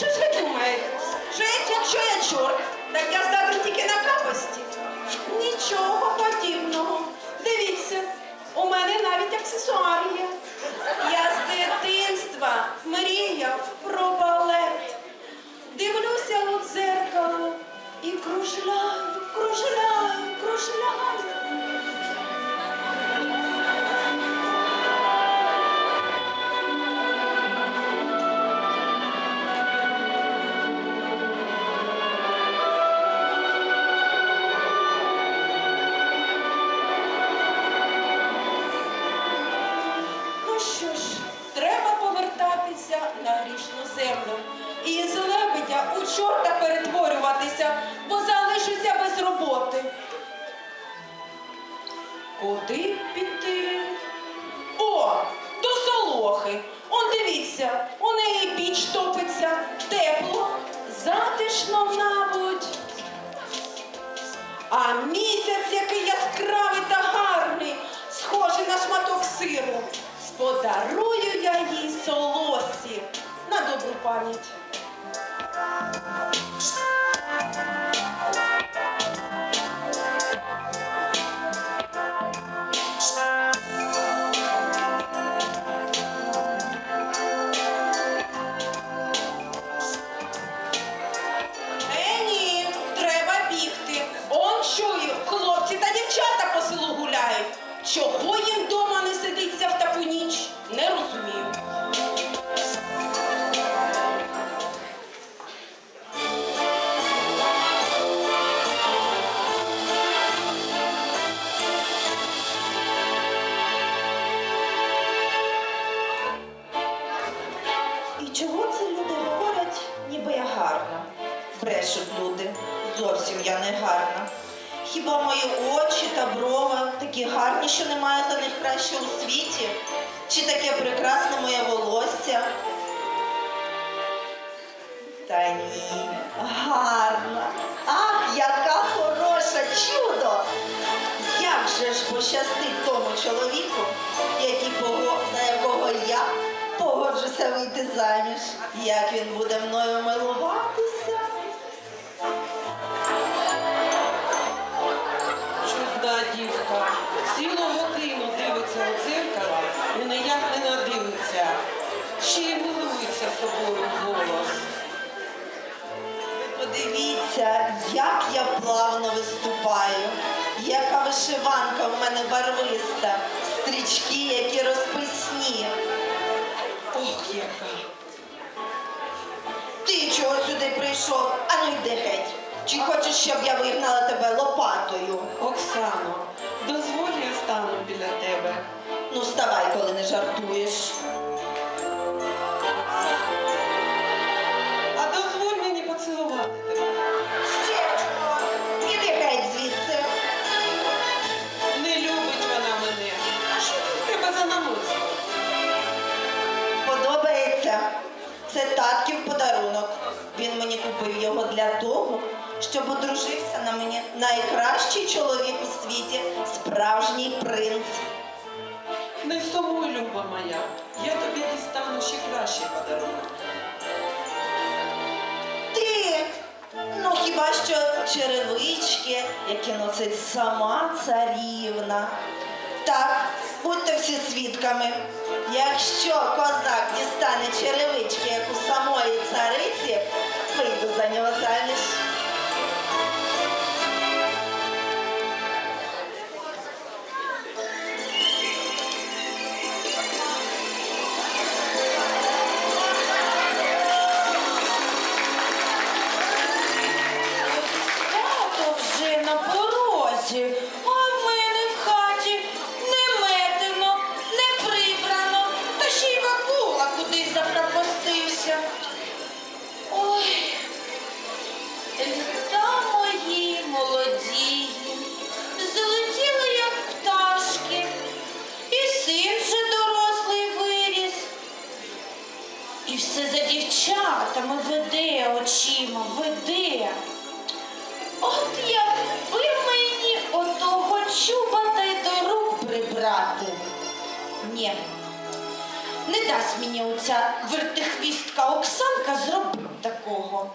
Що ж ви думаєте? Що якщо я чорт, так я здатен тільки на капості? Нічого подібного. Дивіться, у мене навіть аксесуар є. Я з дитинства мріяв про балет. Дивлюся у дзеркало і кружляю, кружляю, кружляю. На грішну землю. І з лебедя у чорта перетворюватися, бо залишуся без роботи. Куди піти? О, до солохи. Он дивіться, у неї піч топиться, тепло, затишно, мабуть. А місяць, який яскравий та гарний, схожий на шматок сиру. Подарую я їй солосі на добру пам'ять. Люди, зовсім я не гарна. Хіба мої очі та брови такі гарні, що немає за них краще у світі? Чи таке прекрасне моє волосся? Та ні, гарна. Ах, яка хороша чудо! Як же ж пощастить тому чоловіку, який за якого я погоджуся вийти заміж? Як він буде мною милуватися? Ще й милується собою голос. Подивіться, як я плавно виступаю, яка вишиванка в мене барвиста, стрічки, які розписні. Ох, яка. Ти чого сюди прийшов? Ану йди геть. Чи хочеш, щоб я вигнала тебе лопатою? Оксано, дозволь я стану біля тебе. Ну, вставай, коли не жартуєш. Це подарунок. Він мені купив його для того, щоб одружився на мені найкращий чоловік у світі, справжній принц. Не сумуй, люба моя. Я тобі дістану ще кращий подарунок. Ти, ну хіба що черевички, які носить сама царівна. Так, будьте всі свідками. Якщо козак дістане черевички, як у самої цариці, пощупав та до рук прибрати. Ні, не дасть мені оця вертихвістка Оксанка зробити такого.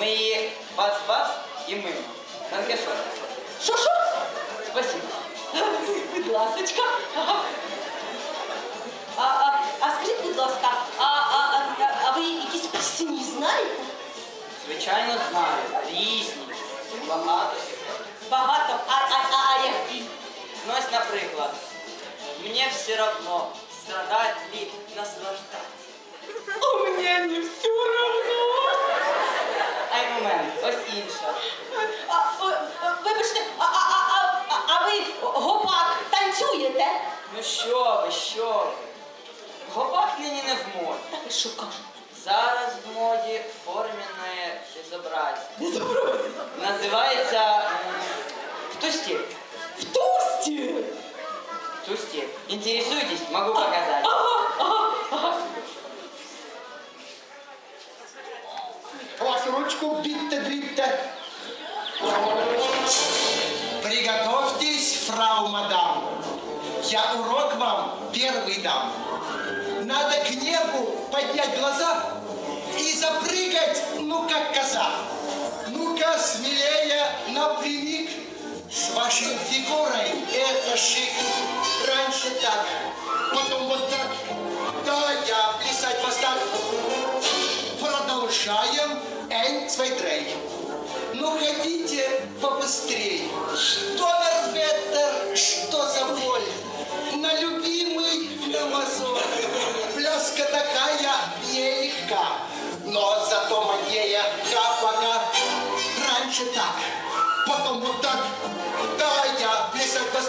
Ми її бац-бац і мимо. Танкешо. Що що? Спасибо. Будь ласочка. А, а, а скажіть, будь ласка, а, а, а, а ви якісь пісні знаєте? Звичайно, знаю. Різні. Багато. Багато. А, а, а, а які? Ну ось, наприклад, мені все равно, страдать ли наслаждаться. А мені не все равно. Ай ось інша. Вибачте, а, а, а, а, а ви гопак танцюєте? Ну що ви, що ви? Гопак нині не в моді. Та ви що кажете? Зараз в моді форменное безобразие. Називається м, «Втустель». В тості. «Втустель». Интересуетесь? Могу показать. Вашу ручку битте, дритте. Приготовьтесь, фрау мадам. Я урок вам первый дам. Надо к небу поднять глаза и запрыгать, ну как коза. Ну-ка смелее напрямик. С вашей фигурой это шик. Раньше так, потом вот так. Да, я плясать вас так. Продолжаем. Ein, zwei, drei. Ну, хотите побыстрей. Что нерветер, что за боль. На любимый на мозоль. Пляска такая нелегка. Но зато моднее пока. Раньше так, потом вот так. Да, я плясать вас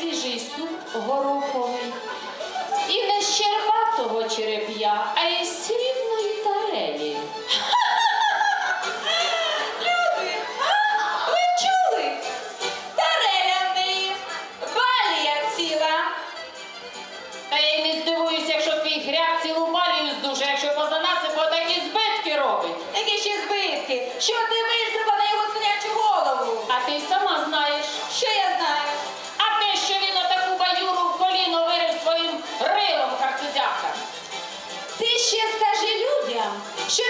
свіжий суп гороховий, і не з черватого череп'я, а із сріб.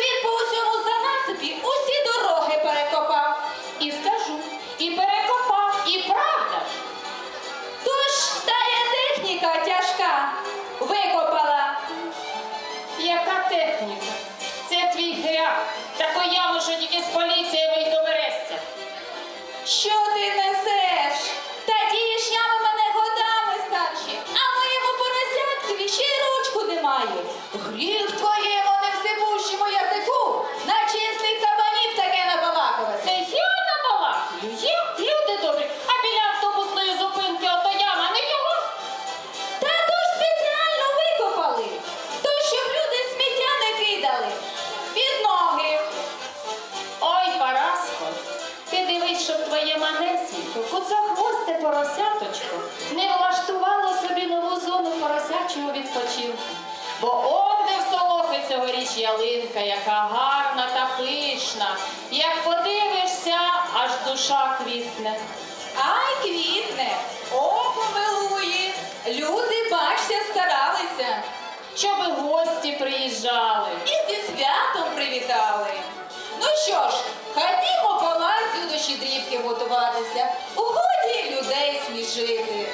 він по усьому занасипі усі дороги перекопав. І скажу, і перекопав. ялинка, яка гарна та пишна. Як подивишся, аж душа квітне. Ай, квітне, о, помилує. Люди, бачся, старалися. щоб гості приїжджали і зі святом привітали. Ну що ж, ходімо палацю до щедрівки готуватися, у годі людей смішити.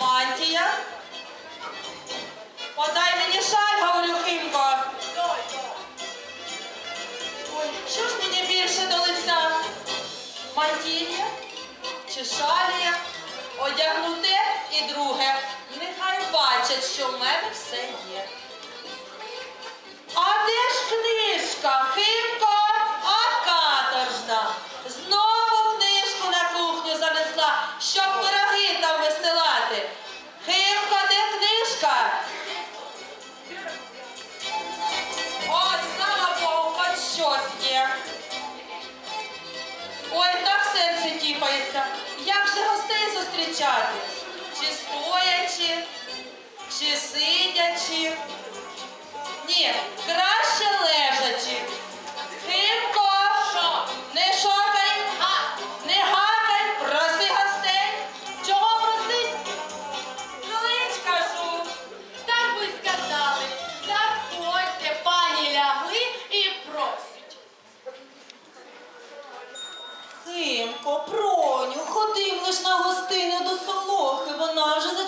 мантія. Подай мені шаль, говорю Химко. Ой, що ж мені більше до лиця? Мантія чи шалія? Одягнуте і друге. Нехай бачать, що в мене все є. А де ж книжка? тіпається, як же гостей зустрічати, чи стоячи, чи сидячи. Ні, краще легко.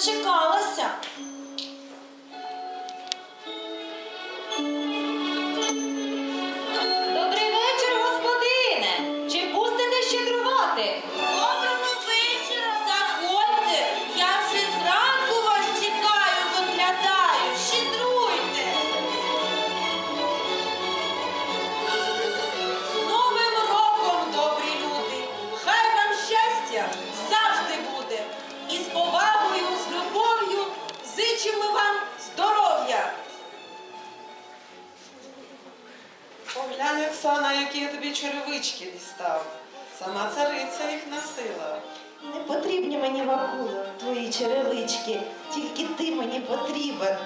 дочекалася. Черевички дістав. Сама цариця їх носила. Не потрібні мені Вакуло, твої черевички, тільки ти мені потрібен.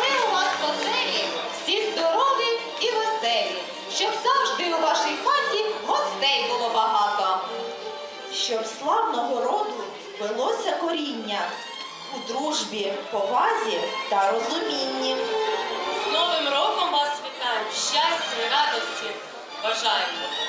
Ми у вас оселі всі здорові і веселі, щоб завжди у вашій хаті гостей було багато. Щоб славного роду велося коріння у дружбі, повазі та розумінні. З Новим роком вас вітаю! Щастя і радості! Бажаємо!